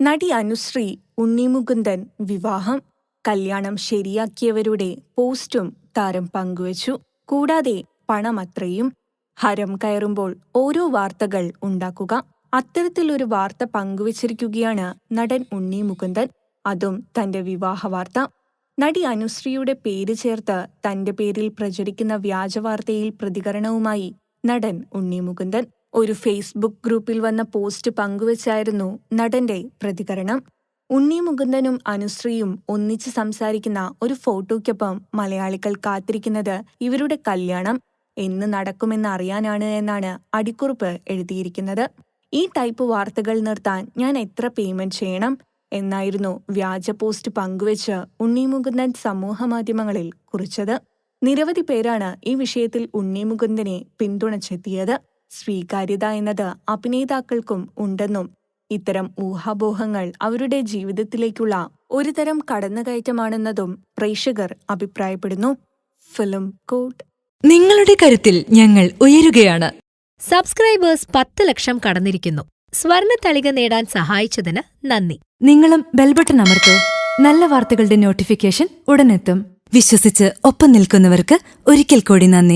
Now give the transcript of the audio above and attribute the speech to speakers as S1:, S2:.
S1: നടി അനുശ്രീ ഉണ്ണിമുകുന്ദൻ വിവാഹം കല്യാണം ശരിയാക്കിയവരുടെ പോസ്റ്റും താരം പങ്കുവച്ചു. കൂടാതെ പണമത്രയും ഹരം കയറുമ്പോൾ ഓരോ വാർത്തകൾ ഉണ്ടാക്കുക. അത്തരത്തിലൊരു വാർത്ത പങ്കുവച്ചിരിക്കുകയാണ് നടൻ ഉണ്ണി മുകുന്ദൻ അതും തന്റെ വിവാഹ വാർത്ത. നടി അനുശ്രീയുടെ പേര് ചേർത്ത് തന്റെ പേരിൽ പ്രചരിക്കുന്ന വ്യാജവാർത്തയിൽ പ്രതികരണവുമായി നടൻ ഉണ്ണി മുകുന്ദൻ ഒരു ഫേസ്ബുക്ക് ഗ്രൂപ്പിൽ വന്ന പോസ്റ്റ് പങ്കുവച്ചായിരുന്നു നടന്റെ പ്രതികരണം. ഉണ്ണി മുകുന്ദനും അനുശ്രീയും ഒന്നിച്ച് സംസാരിക്കുന്ന ഒരു ഫോട്ടോയ്ക്കൊപ്പം മലയാളികൾ കാത്തിരിക്കുന്നത് ഇവരുടെ കല്യാണം. എന്ന് നടക്കുമെന്ന് അറിയാനാണ് എന്നാണ് അടിക്കുറിപ്പ് എഴുതിയിരിക്കുന്നത്. ഈ ടൈപ്പ് വാർത്തകൾ നിർത്താൻ ഞാൻ എത്ര പേയ്മെന്റ് ചെയ്യണം? എന്നായിരുന്നു വ്യാജ പോസ്റ്റ് പങ്കുവച്ച് ഉണ്ണി മുകുന്ദൻ സമൂഹമാധ്യമങ്ങളിൽ കുറിച്ചത്. നിരവധി പേരാണ് ഈ വിഷയത്തിൽ ഉണ്ണി മുകുന്ദനെ പിന്തുണച്ചെത്തിയത്. സ്വീകാര്യത എന്നത് അഭിനേതാക്കൾക്കും ഉണ്ടെന്നും ഇത്തരം ഊഹാപോഹങ്ങൾ അവരുടെ ജീവിതത്തിലേക്കുള്ള ഒരുതരം കടന്നുകയറ്റമാണെന്നതും പ്രേക്ഷകർ അഭിപ്രായപ്പെടുന്നു. ഫിലിം കോട്ട്
S2: നിങ്ങളുടെ കരുത്തിൽ ഞങ്ങൾ ഉയരുകയാണ്.
S3: സബ്സ്ക്രൈബേഴ്സ് പത്ത് ലക്ഷം കടന്നിരിക്കുന്നു. സ്വർണ തളിക നേടാൻ സഹായിച്ചതിന് നന്ദി.
S2: നിങ്ങളും ബെൽബട്ടൺ അമർത്തോ. നല്ല വാർത്തകളുടെ നോട്ടിഫിക്കേഷൻ ഉടനെത്തും. വിശ്വസിച്ച് ഒപ്പം നിൽക്കുന്നവർക്ക് ഒരിക്കൽ കൂടി നന്ദി.